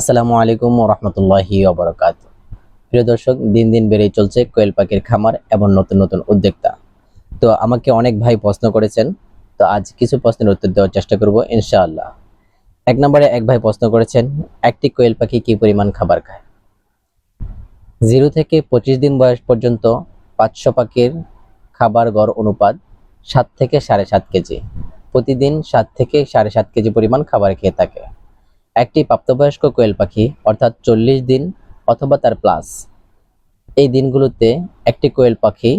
আসসালামু আলাইকুম রহমতুল্লাহি ওবরাকাত প্রিয় দর্শক, দিন দিন বেড়েই চলছে কোয়েল পাখির খামার এবং নতুন নতুন উদ্যোক্তা। তো আমাকে অনেক ভাই প্রশ্ন করেছেন, তো আজ কিছু প্রশ্নের উত্তর দেওয়ার চেষ্টা করব ইনশাআল্লাহ। এক নম্বরে এক ভাই প্রশ্ন করেছেন, একটি কোয়েল পাখি কি পরিমাণ খাবার খায়? জিরো থেকে পঁচিশ দিন বয়স পর্যন্ত পাঁচশো পাখির খাবার গড় অনুপাত সাত থেকে সাড়ে সাত কেজি। প্রতিদিন সাত থেকে সাড়ে সাত কেজি পরিমাণ খাবার খেয়ে থাকে। একটি প্রাপ্তবয়স্ক কোয়েল পাখি, অর্থাৎ চল্লিশ দিন অথবা তার প্লাস। এই দিনগুলোতে একটি কোয়েল পাখি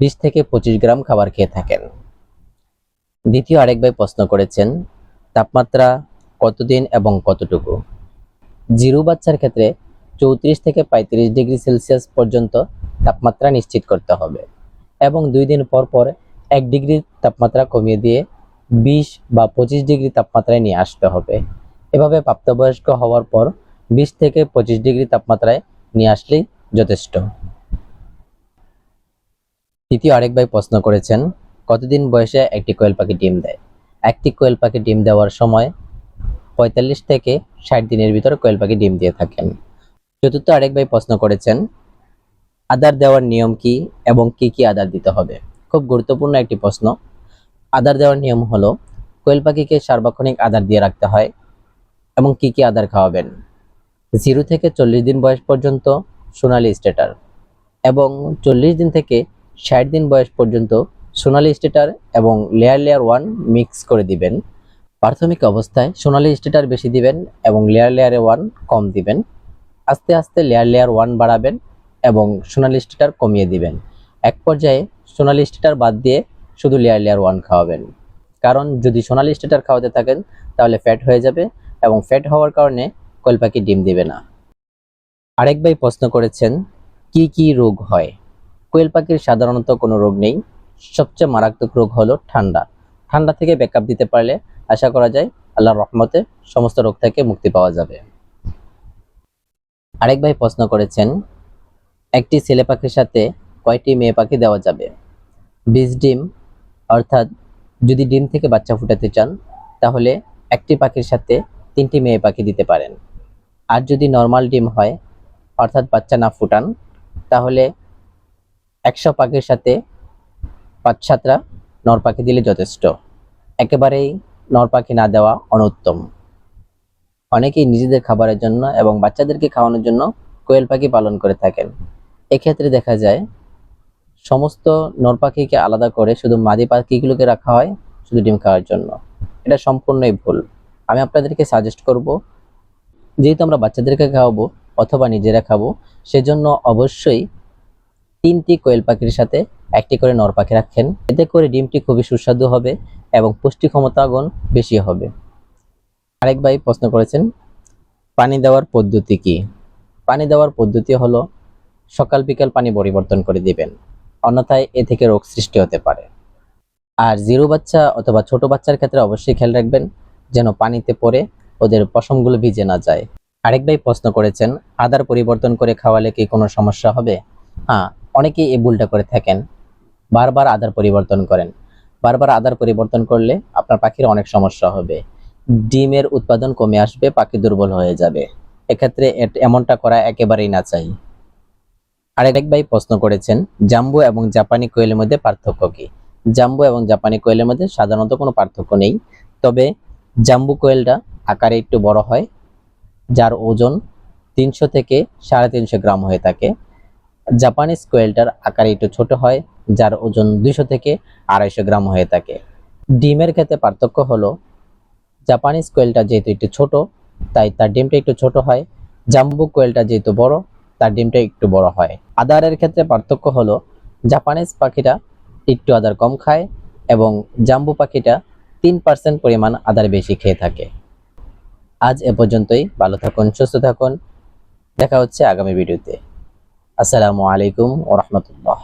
বিশ থেকে পঁচিশ গ্রাম খাবার খেয়ে থাকেন। দ্বিতীয় আরেক ভাই প্রশ্ন করেছেন, তাপমাত্রা কতদিন এবং কতটুকু? জিরু বাচ্চার ক্ষেত্রে চৌত্রিশ থেকে পঁয়ত্রিশ ডিগ্রি সেলসিয়াস পর্যন্ত তাপমাত্রা নিশ্চিত করতে হবে এবং দুই দিন পর পর এক ডিগ্রি তাপমাত্রা কমিয়ে দিয়ে বিশ বা পঁচিশ ডিগ্রি তাপমাত্রায় নিয়ে আসতে হবে। এভাবে প্রাপ্তবয়স্ক হওয়ার পর বিশ থেকে পঁচিশ ডিগ্রি তাপমাত্রায় নিয়ে আসলেই যথেষ্ট। তৃতীয় আরেক ভাই প্রশ্ন করেছেন, কতদিন বয়সে একটি কোয়েল পাখি ডিম দেয়? একটি কোয়েল পাখি ডিম দেওয়ার সময় পঁয়তাল্লিশ থেকে ষাট দিনের ভিতর কোয়েল পাখি ডিম দিয়ে থাকেন। চতুর্থ আরেক ভাই প্রশ্ন করেছেন, আদার দেওয়ার নিয়ম কি এবং কি কি আদার দিতে হবে? খুব গুরুত্বপূর্ণ একটি প্রশ্ন। আদার দেওয়ার নিয়ম হলো, কোয়েল পাখিকে সার্বক্ষণিক আদার দিয়ে রাখতে হয় এবং কি কি আদার খাওয়াবেন? জিরো থেকে চল্লিশ দিন বয়স পর্যন্ত সোনালি স্টেটার এবং চল্লিশ দিন থেকে ষাট দিন বয়স পর্যন্ত সোনালি স্টেটার এবং লেয়ার লেয়ার ওয়ান মিক্স করে দিবেন। প্রাথমিক অবস্থায় সোনালি স্টেটার বেশি দিবেন এবং লেয়ার লেয়ারে ওয়ান কম দিবেন। আস্তে আস্তে লেয়ার লেয়ার ওয়ান বাড়াবেন এবং সোনালি স্টেটার কমিয়ে দিবেন। এক পর্যায়ে সোনালি স্টেটার বাদ দিয়ে শুধু লেয়ার লেয়ার ওয়ান খাওয়াবেন। কারণ যদি সোনালি স্টেটার খাওয়াতে থাকেন তাহলে ফ্যাট হয়ে যাবে এবং ফ্যাট হওয়ার কারণে কোয়েল পাখি ডিম দিবে না। আরেক ভাই প্রশ্ন করেছেন, কি কি রোগ হয়? কোয়েল পাখির সাধারণত কোনো রোগ নেই। সবচেয়ে মারাত্মক রোগ হলো ঠান্ডা। ঠান্ডা থেকে ব্যাকআপ দিতে পারলে আশা করা যায় আল্লাহর রহমতে সমস্ত রোগ থেকে মুক্তি পাওয়া যাবে। আরেক ভাই প্রশ্ন করেছেন, একটি ছেলে পাখির সাথে কয়টি মেয়ে পাখি দেওয়া যাবে? বীজ ডিম, অর্থাৎ যদি ডিম থেকে বাচ্চা ফুটাতে চান, তাহলে একটি পাখির সাথে তিনটি মেয়ে পাখি দিতে পারেন। আর যদি নর্মাল ডিম হয়, অর্থাৎ বাচ্চা না ফুটান, তাহলে একশো পাখির সাথে পাঁচ সাতটা নর পাখি দিলে যথেষ্ট। একেবারেই নর পাখি না দেওয়া অনুত্তম। অনেকেই নিজেদের খাবারের জন্য এবং বাচ্চাদেরকে খাওয়ানোর জন্য কোয়েল পাখি পালন করে থাকেন। এক্ষেত্রে দেখা যায়, সমস্ত নর পাখিকে আলাদা করে শুধু মাদি পাখিগুলোকে রাখা হয় শুধু ডিম খাওয়ার জন্য। এটা সম্পূর্ণই ভুল। আমি আপনাদেরকে সাজেস্ট করব, যেহেতু আমরা বাচ্চাদেরকে খাওয়াবো অথবা নিজেরা খাব, সেজন্য অবশ্যই তিনটি কোয়েল পাখির সাথে একটি করে নর পাখি রাখেন। এতে করে ডিমটি খুবই সুস্বাদু হবে এবং পুষ্টি ক্ষমতা গুণ বেশি হবে। আরেক ভাই প্রশ্ন করেছেন, পানি দেওয়ার পদ্ধতি কি? পানি দেওয়ার পদ্ধতি হলো সকাল বিকাল পানি পরিবর্তন করে দিবেন, অন্যথায় এ থেকে রোগ সৃষ্টি হতে পারে। আর জিরো বাচ্চা অথবা ছোট বাচ্চার ক্ষেত্রে অবশ্যই খেয়াল রাখবেন যেন পানিতে পড়ে ওদের পশমগুলো ভিজে না যায়। আরেক ভাই প্রশ্ন করেছেন, আদার পরিবর্তন করে খাওয়ালে কি কোনো সমস্যা হবে? হ্যাঁ অনেকেই এই ভুলটা করে থাকেন। বারবার আদার পরিবর্তন করেন। বারবার আদার পরিবর্তন করলে আপনার পাখির অনেক সমস্যা হবে। ডিমের উৎপাদন কমে আসবে, পাখি দুর্বল হয়ে যাবে। এক্ষেত্রে এমনটা করা একেবারেই না চাই। আরেক ভাই প্রশ্ন করেছেন, জাম্বু এবং জাপানি কোয়েলের মধ্যে পার্থক্য কি? জাম্বু এবং জাপানি কোয়েলের মধ্যে সাধারণত কোনো পার্থক্য নেই। তবে জাম্বু কোয়েলটা আকারে একটু বড় হয়, যার ওজন তিনশো থেকে সাড়ে তিনশো গ্রাম হয়ে থাকে। জাপানিজ কোয়েলটার আকারে একটু ছোট হয়, যার ওজন দুইশো থেকে আড়াইশো গ্রাম হয়ে থাকে। ডিমের ক্ষেত্রে পার্থক্য হলো, জাপানিজ কোয়েলটা যেহেতু একটু ছোট, তাই তার ডিমটা একটু ছোট হয়। জাম্বু কোয়েলটা যেহেতু বড়, তার ডিমটা একটু বড় হয়। আদারের ক্ষেত্রে পার্থক্য হলো, জাপানিজ পাখিটা একটু আদার কম খায় এবং জাম্বু পাখিটা তিন পার্সেন্ট পরিমাণ আদার বেশি খেয়ে থাকে। আজ এ পর্যন্তই, ভালো থাকুন, সুস্থ থাকুন। দেখা হচ্ছে আগামী ভিডিওতে। আসসালামু আলাইকুম ও রহমতুল্লাহ।